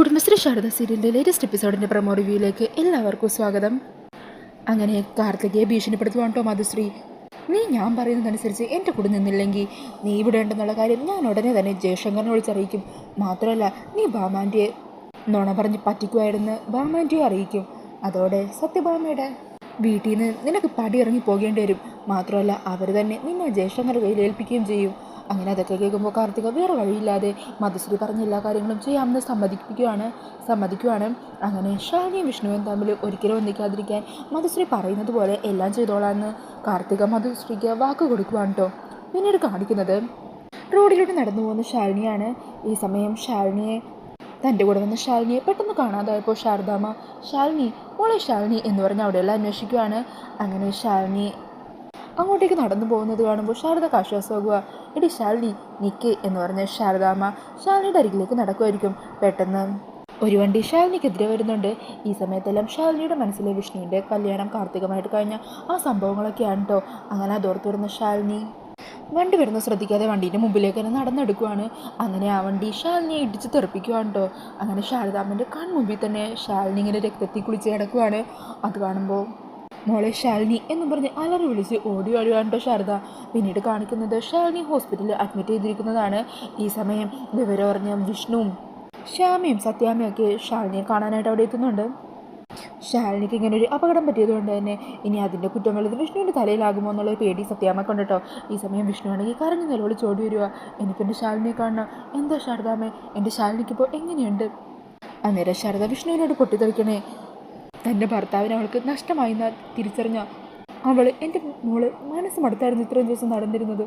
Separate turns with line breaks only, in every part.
കുടുംബശ്രീ ശാരദ സീരിയലിന്റെ latest എപ്പിസോഡിന്റെ promo റിവ്യൂയിലേക്ക് എല്ലാവർക്കും സ്വാഗതം. അങ്ങനെ കാർത്തികയെ ഭീഷണിപ്പെടുത്തുവാൻ കേട്ടോ മധുശ്രീ. നീ ഞാൻ പറയുന്നതനുസരിച്ച് എന്റെ കൂടെ നിന്നില്ലെങ്കിൽ നീ ഇവിടെ ഉണ്ടെന്നുള്ള കാര്യം ഞാൻ ഉടനെ തന്നെ ജയശങ്കറിനെ വിളിച്ചറിയിക്കും. മാത്രമല്ല നീ ബാമാന്റിയെ നുണ പറഞ്ഞ് പറ്റിക്കുമായിരുന്നു ബാമാന്റിയെ അറിയിക്കും. അതോടെ സത്യഭാമയുടെ വീട്ടിൽ നിന്ന് നിനക്ക് പടി ഇറങ്ങി പോകേണ്ടി വരും. മാത്രമല്ല അവർ തന്നെ നിന്നെ ജയശങ്കർ കയ്യിൽ ഏൽപ്പിക്കുകയും ചെയ്യും. അങ്ങനെ അതൊക്കെ കേൾക്കുമ്പോൾ കാർത്തിക വേറെ വഴിയില്ലാതെ മധുശ്രീ പറഞ്ഞ എല്ലാ കാര്യങ്ങളും ചെയ്യാമെന്ന് സമ്മതിപ്പിക്കുകയാണ് സമ്മതിക്കുകയാണ്. അങ്ങനെ ഷാനിയും വിഷ്ണുവും തമ്മിൽ ഒരിക്കലും ഒന്നിക്കാതിരിക്കാൻ മധുശ്രീ പറയുന്നത് പോലെ എല്ലാം ചെയ്തോളാമെന്ന് കാർത്തിക മധുശ്രീക്ക് വാക്ക് കൊടുക്കുവാണ് കേട്ടോ പിന്നീട് കാണിക്കുന്നത് റോഡിലൂടെ നടന്നു പോകുന്ന ശാലിനിയാണ്. ഈ സമയം ശാലിനിയെ തന്റെ കൂടെ വന്ന ശാലിനിയെ പെട്ടെന്ന് കാണാതായപ്പോൾ ശാരദാമ്മ ശാലിനി മോളെ ശാലിനി എന്ന് പറഞ്ഞ് അവിടെയെല്ലാം അന്വേഷിക്കുകയാണ്. അങ്ങനെ ശാലിനി അങ്ങോട്ടേക്ക് നടന്നു പോകുന്നത് കാണുമ്പോൾ ശാരദക്ക് ആശ്വാസമാകുക എടി ശാലിനി നിക്ക് എന്ന് പറഞ്ഞ ശാരദാമ്മ ശാലിനിയുടെ അരികിലേക്ക് നടക്കുമായിരിക്കും. പെട്ടെന്ന് ഒരു വണ്ടി ശാലിനിക്കെതിരെ വരുന്നുണ്ട്. ഈ സമയത്തെല്ലാം ശാലിനിയുടെ മനസ്സിലെ വിഷ്ണുവിന്റെ കല്യാണം കാർത്തികമായിട്ട് കഴിഞ്ഞ ആ സംഭവങ്ങളൊക്കെയാണ് കേട്ടോ അങ്ങനെ അതോർത്ത് വരുന്ന ശാലിനി വണ്ടി വരുന്ന ശ്രദ്ധിക്കാതെ വണ്ടീന്റെ മുമ്പിലേക്ക് തന്നെ നടന്നെടുക്കുവാണ്. അങ്ങനെ ആ വണ്ടി ശാലിനിയെ ഇടിച്ച് തെറിപ്പിക്കുവാണ് കേട്ടോ അങ്ങനെ ശാരദാമ്മന്റെ കൺമുമ്പിൽ തന്നെ ശാലിനി ഇങ്ങനെ രക്തത്തിൽ കുളിച്ച് കിടക്കുവാണ്. അത് കാണുമ്പോൾ മോളെ ശാലിനി എന്ന് പറഞ്ഞ് അലറി വിളിച്ച് ഓടി ഓടിയാണ് ശാരദ. പിന്നീട് കാണിക്കുന്നത് ശാലിനി ഹോസ്പിറ്റലിൽ അഡ്മിറ്റ് ചെയ്തിരിക്കുന്നതാണ്. ഈ സമയം വിവരം അറിഞ്ഞ വിഷ്ണുവും ശ്യാമയും സത്യാമയൊക്കെ ശാലിനിയെ കാണാനായിട്ട് അവിടെ എത്തുന്നുണ്ട്. ശാലിനിക്ക് ഇങ്ങനെ ഒരു അപകടം പറ്റിയതുകൊണ്ട് തന്നെ ഇനി അതിന്റെ കുറ്റം കുറ്റമുള്ളത് വിഷ്ണുവിന്റെ തലയിലാകുമോ എന്നുള്ള പേടി സത്യാമ്മ കേട്ടോ. ഈ സമയം വിഷ്ണുവാണെങ്കിൽ കരഞ്ഞു നിലവിളി ചോടി വരിക. എനിക്കെന്റെ ശാലിനിയെ കാണണം. എന്താ ശാരദാമ്മേ എന്റെ ശാലിനിക്കിപ്പോൾ എങ്ങനെയുണ്ട്? അന്നേരം ശാരദ വിഷ്ണുവിനോട് പൊട്ടിത്തെറിക്കണേ. തന്റെ ഭർത്താവിനെ അവൾക്ക് നഷ്ടമായി എന്ന് തിരിച്ചറിഞ്ഞ അവൾ എന്റെ മോൾ മനസ്സ് മടുത്തായിരുന്നു ഇത്രയും ദിവസം നടന്നിരുന്നത്.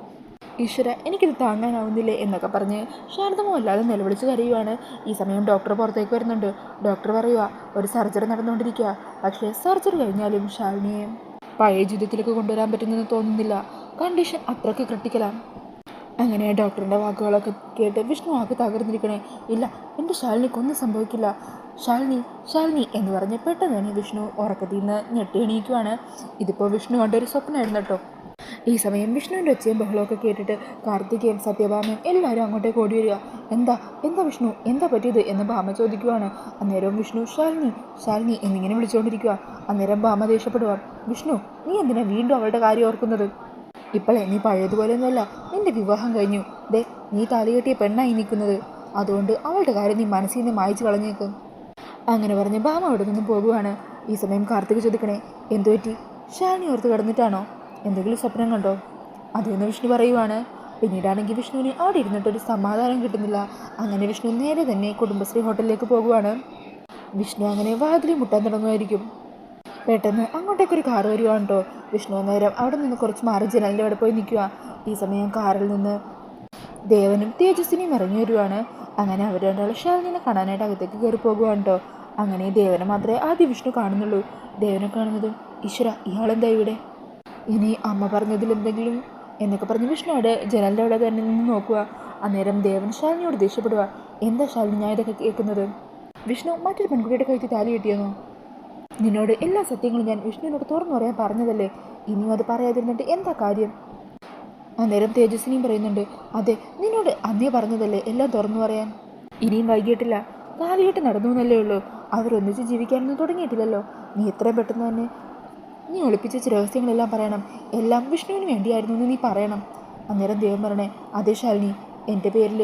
ഈശ്വര എനിക്കിത് താങ്ങാനാവുന്നില്ലേ എന്നൊക്കെ പറഞ്ഞ് ശാരദമോ അല്ലാതെ നിലവിളിച്ച് കരയുവാണ്. ഈ സമയം ഡോക്ടർ പുറത്തേക്ക് വരുന്നുണ്ട്. ഡോക്ടർ പറയുക ഒരു സർജറി നടന്നുകൊണ്ടിരിക്കുക പക്ഷേ സർജറി കഴിഞ്ഞാലും ശാലിനിയെ പഴയ ജീവിതത്തിലേക്ക് കൊണ്ടുവരാൻ പറ്റുമെന്ന് തോന്നുന്നില്ല. കണ്ടീഷൻ അത്രയ്ക്ക് ക്രിട്ടിക്കലാണ് അങ്ങനെ ഡോക്ടറിന്റെ വാക്കുകളൊക്കെ കേട്ട് വിഷ്ണു ആകെ തകർന്നിരിക്കണേ. ഇല്ല എന്റെ ശാലിനിക്കൊന്നും സംഭവിക്കില്ല. ശാലിനി ശാലിനി എന്ന് പറഞ്ഞ് പെട്ടെന്ന് തന്നെ വിഷ്ണു ഉറക്കത്തിൽ നിന്ന് ഞെട്ടി എണീക്കുവാണ് ഇതിപ്പോൾ വിഷ്ണു കണ്ട ഒരു സ്വപ്നമായിരുന്നു കേട്ടോ. ഈ സമയം വിഷ്ണുവിന്റെ ഒച്ചയും ബഹളമൊക്കെ കേട്ടിട്ട് കാർത്തികയും സത്യഭാമയും എല്ലാവരും അങ്ങോട്ടേക്ക് ഓടി വരിക. എന്താ എന്താ വിഷ്ണു എന്താ പറ്റിയത് എന്ന് ഭാമ ചോദിക്കുവാണ്. അന്നേരം വിഷ്ണു ശാലിനി ശാലിനി എന്നിങ്ങനെ വിളിച്ചുകൊണ്ടിരിക്കുക അന്നേരം ഭാമ ദേഷ്യപ്പെടുക വിഷ്ണു നീ എന്തിനാ വീണ്ടും അവളുടെ കാര്യം ഓർക്കുന്നത്? ഇപ്പോഴേ നീ പഴയതുപോലെയൊന്നുമല്ല. നിന്റെ വിവാഹം കഴിഞ്ഞു. ദേ നീ തലകെട്ടിയ പെണ്ണായി നിൽക്കുന്നത്. അതുകൊണ്ട് അവളുടെ കാര്യം നീ മനസ്സിൽ നിന്ന് മായച്ചു കളഞ്ഞേക്ക്. അങ്ങനെ പറഞ്ഞ് ഭാമ അവിടെ നിന്ന് പോകുവാണ്. ഈ സമയം കാർത്തിക് ചോദിക്കണേ എന്തു പറ്റി? ശാലിനി ഓർത്ത് കിടന്നിട്ടാണോ? എന്തെങ്കിലും സ്വപ്നം കണ്ടോ? അതെന്ന് വിഷ്ണു പറയുവാണ്. പിന്നീടാണെങ്കിൽ വിഷ്ണുവിന് അവിടെ ഇരുന്നിട്ടൊരു സമാധാനം കിട്ടുന്നില്ല. അങ്ങനെ വിഷ്ണു നേരെ തന്നെ കുടുംബശ്രീ ഹോട്ടലിലേക്ക് പോകുവാണ്. വിഷ്ണു അങ്ങനെ വാതിലി മുട്ടാൻ തുടങ്ങുമായിരിക്കും. പെട്ടെന്ന് അങ്ങോട്ടേക്കൊരു കാർ വരുവാണ് കേട്ടോ വിഷ്ണു നേരം അവിടെ നിന്ന് കുറച്ച് മാറി ജനലിന്റെ അവിടെ പോയി നിൽക്കുക. ഈ സമയം കാറിൽ നിന്ന് ദേവനും തേജസ്വിനിയും ഇറങ്ങി വരുവാണ്. അങ്ങനെ അവർ രണ്ടാളും കാണാനായിട്ട് അകത്തേക്ക് കയറി പോകുവാണ് കേട്ടോ അങ്ങനെ ദേവനെ മാത്രമേ ആദ്യം വിഷ്ണു കാണുന്നുള്ളൂ. ദേവനെ കാണുന്നതും ഈശ്വര ഇയാളെന്താ ഇവിടെ? ഇനി അമ്മ പറഞ്ഞതിൽ എന്തെങ്കിലും? എന്നൊക്കെ പറഞ്ഞ് വിഷ്ണു അവിടെ ജനലിന്റെ അവിടെ തന്നെ നിന്ന് നോക്കുക അന്നേരം ദേവൻ ശാലിനിയോട് ദേഷ്യപ്പെടുക എന്താ ശാലിനി ഞാൻ ഇതൊക്കെ കേൾക്കുന്നത്? വിഷ്ണു മറ്റൊരു പെൺകുട്ടിയുടെ കഴുത്തിൽ താലി കിട്ടിയെന്നോ? നിന്നോട് എല്ലാ സത്യങ്ങളും ഞാൻ വിഷ്ണുവിനോട് തുറന്നു പറയാൻ പറഞ്ഞതല്ലേ? ഇനിയും അത് പറയാതിരുന്നിട്ട് എന്താ കാര്യം? അന്നേരം തേജസ്വിനിയും പറയുന്നുണ്ട് അതെ നിന്നോട് അന്നേ പറഞ്ഞതല്ലേ എല്ലാം തുറന്നു പറയാൻ? ഇനിയും വൈകിട്ടില്ല കാലികെട്ട് നടന്നു എന്നല്ലേ ഉള്ളൂ അവരൊന്നിച്ച് ജീവിക്കാനൊന്നും തുടങ്ങിയിട്ടില്ലല്ലോ നീ എത്രയും പെട്ടെന്ന് തന്നെ നീ ഒളിപ്പിച്ച രഹസ്യങ്ങളെല്ലാം പറയണം എല്ലാം വിഷ്ണുവിന് വേണ്ടിയായിരുന്നു എന്ന് നീ പറയണം. അന്നേരം ദൈവം പറഞ്ഞേ അതേ ശാലിനി എന്റെ പേരിൽ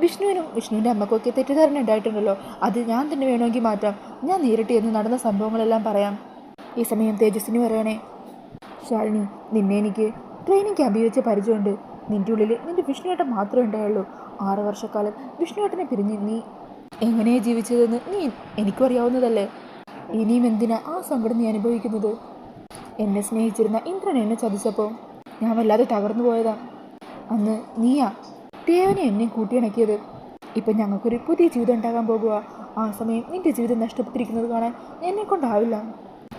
വിഷ്ണുവിനും വിഷ്ണുവിന്റെ അമ്മക്കൊക്കെ തെറ്റിദ്ധാരണ ഉണ്ടായിട്ടുണ്ടല്ലോ അത് ഞാൻ തന്നെ വേണമെങ്കിൽ മാറ്റാം ഞാൻ നേരിട്ട് എന്ന് നടന്ന സംഭവങ്ങളെല്ലാം പറയാം. ഈ സമയം തേജസ്വിനി പറയണേ ശാലിനി നിന്നെ എനിക്ക് ട്രെയിനിങ് ക്യാമ്പിൽ വെച്ച് പരിചയമുണ്ട്. നിന്റെ ഉള്ളിൽ നിന്റെ വിഷ്ണുവേട്ടൻ മാത്രമേ ഉണ്ടായുള്ളൂ. ആറ് വർഷക്കാലം വിഷ്ണുവേട്ടനെ പിരിഞ്ഞ് നീ എങ്ങനെയാണ് ജീവിച്ചതെന്ന് നീ എനിക്കും അറിയാവുന്നതല്ലേ? ഇനിയും എന്തിനാ ആ സങ്കടം നീ അനുഭവിക്കുന്നത്? എന്നെ സ്നേഹിച്ചിരുന്ന ഇന്ദ്രൻ എന്നെ ചതിച്ചപ്പോൾ ഞാൻ വല്ലാതെ തകർന്നു പോയതാ. അന്ന് നീയാ ദേവനെ എന്നെ കൂട്ടിയിണക്കിയത്. ഇപ്പം ഞങ്ങൾക്കൊരു പുതിയ ജീവിതം ഉണ്ടാകാൻ പോകുക ആ സമയം നിന്റെ ജീവിതം നഷ്ടപ്പെട്ടിരിക്കുന്നത് കാണാൻ എന്നെ കൊണ്ടാവില്ല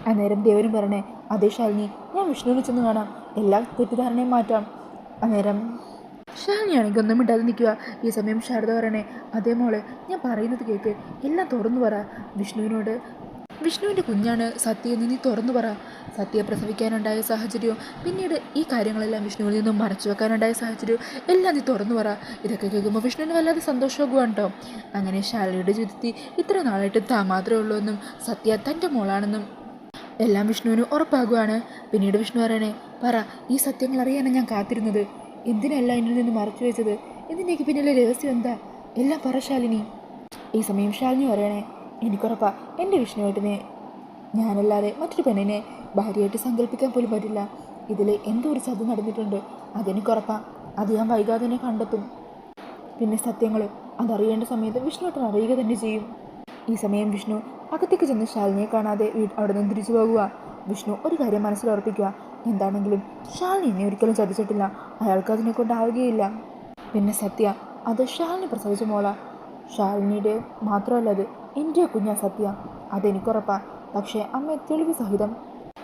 അന്നേരം ദേവനും പറഞ്ഞേ അതേ ശാലിനി ഞാൻ വിഷ്ണുവിനെ ചെന്ന് കാണാം. എല്ലാ തെറ്റിദ്ധാരണയും മാറ്റാം. അന്നേരം ശാലിനിയാണെങ്കിൽ ഒന്നും മിണ്ടാതെ നിൽക്കുക. ഈ സമയം ശാരദ പറയണേ അതേ മോളെ ഞാൻ പറയുന്നത് കേൾക്ക് എല്ലാം തുറന്നു പറ. വിഷ്ണുവിനോട് വിഷ്ണുവിന്റെ കുഞ്ഞാണ് സത്യ എന്ന് നീ തുറന്നു പറ. സത്യ പ്രസവിക്കാനുണ്ടായ സാഹചര്യവും പിന്നീട് ഈ കാര്യങ്ങളെല്ലാം വിഷ്ണുവിൽ നിന്നും മറച്ചു വെക്കാനുണ്ടായ സാഹചര്യവും എല്ലാം നീ തുറന്നു പറ. ഇതൊക്കെ കേൾക്കുമ്പോൾ വിഷ്ണുവിന് വല്ലാതെ സന്തോഷമാകുവാണ് കേട്ടോ അങ്ങനെ ശാലിയുടെ ജീവിതത്തിൽ ഇത്ര നാളായിട്ട് താ മാത്രമേ ഉള്ളൂ എന്നും സത്യ തന്റെ മോളാണെന്നും എല്ലാം വിഷ്ണുവിന് ഉറപ്പാകുവാണ്. പിന്നീട് വിഷ്ണു പറയണേ പറ ഈ സത്യങ്ങൾ അറിയാനാണ് ഞാൻ കാത്തിരുന്നത്. എന്തിനല്ല എന്നിൽ നിന്ന് മറച്ചു വെച്ചത്? എന്തിനേക്ക് പിന്നിലെ രഹസ്യം എന്താ? എല്ലാം പറ ശാലിനി. ഈ സമയം ശാലിനി പറയണേ എനിക്കുറപ്പാ എന്റെ വിഷ്ണുവേട്ടനെ. ഞാനല്ലാതെ മറ്റൊരു പെണ്ണിനെ ഭാര്യയായിട്ട് സങ്കല്പിക്കാൻ പോലും പറ്റില്ല. ഇതിൽ എന്തോ ഒരു ചതി നടന്നിട്ടുണ്ട്. അതെനിക്കുറപ്പാ. അത് ഞാൻ വൈകാതെ തന്നെ കണ്ടെത്തും. പിന്നെ സത്യങ്ങൾ അതറിയേണ്ട സമയത്ത് വിഷ്ണുവേട്ടൻ അറിയുക തന്നെ ചെയ്യും. ഈ സമയം വിഷ്ണു അകത്തേക്ക് ചെന്ന് ശാലിനിയെ കാണാതെ അവിടെ നിന്ന് തിരിച്ചു പോകുക. വിഷ്ണു ഒരു കാര്യം മനസ്സിലുറപ്പിക്കുക എന്താണെങ്കിലും ശാലിനി എന്നെ ഒരിക്കലും ചതിച്ചിട്ടില്ല. അയാൾക്ക് അതിനെ കൊണ്ടാവുകയില്ല പിന്നെ സത്യ അത് ശാലിനി പ്രസവിച്ച മോള. ശാലിനിയുടെ മാത്രമല്ല അത് എന്റെ കുഞ്ഞാ സത്യ. അതെനിക്കുറപ്പാ പക്ഷേ അമ്മ തെളിവ് സഹിതം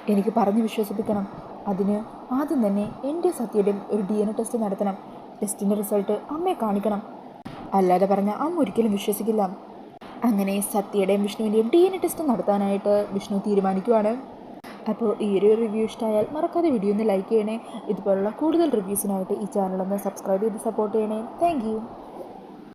എനിക്ക് പറഞ്ഞ് വിശ്വസിപ്പിക്കണം. അതിന് ആദ്യം തന്നെ എന്റെ സത്യയുടെ ഒരു ഡി എൻ എ ടെസ്റ്റ് നടത്തണം. ടെസ്റ്റിന്റെ റിസൾട്ട് അമ്മയെ കാണിക്കണം. അല്ലാതെ പറഞ്ഞാൽ അമ്മ ഒരിക്കലും വിശ്വസിക്കില്ല. അങ്ങനെ സത്യയുടെയും വിഷ്ണുവിന്റെയും ഡി എൻ എ ടെസ്റ്റ് നടത്താനായിട്ട് വിഷ്ണു തീരുമാനിക്കുവാണ്. അപ്പോൾ ഈ ഒരു റിവ്യൂ ഇഷ്ടമായാൽ മറക്കാതെ വീഡിയോ ഒന്ന് ലൈക്ക് ചെയ്യണേ. ഇതുപോലുള്ള കൂടുതൽ റിവ്യൂസിനായിട്ട് ഈ ചാനലൊന്ന് സബ്സ്ക്രൈബ് ചെയ്ത് സപ്പോർട്ട് ചെയ്യണേ. താങ്ക്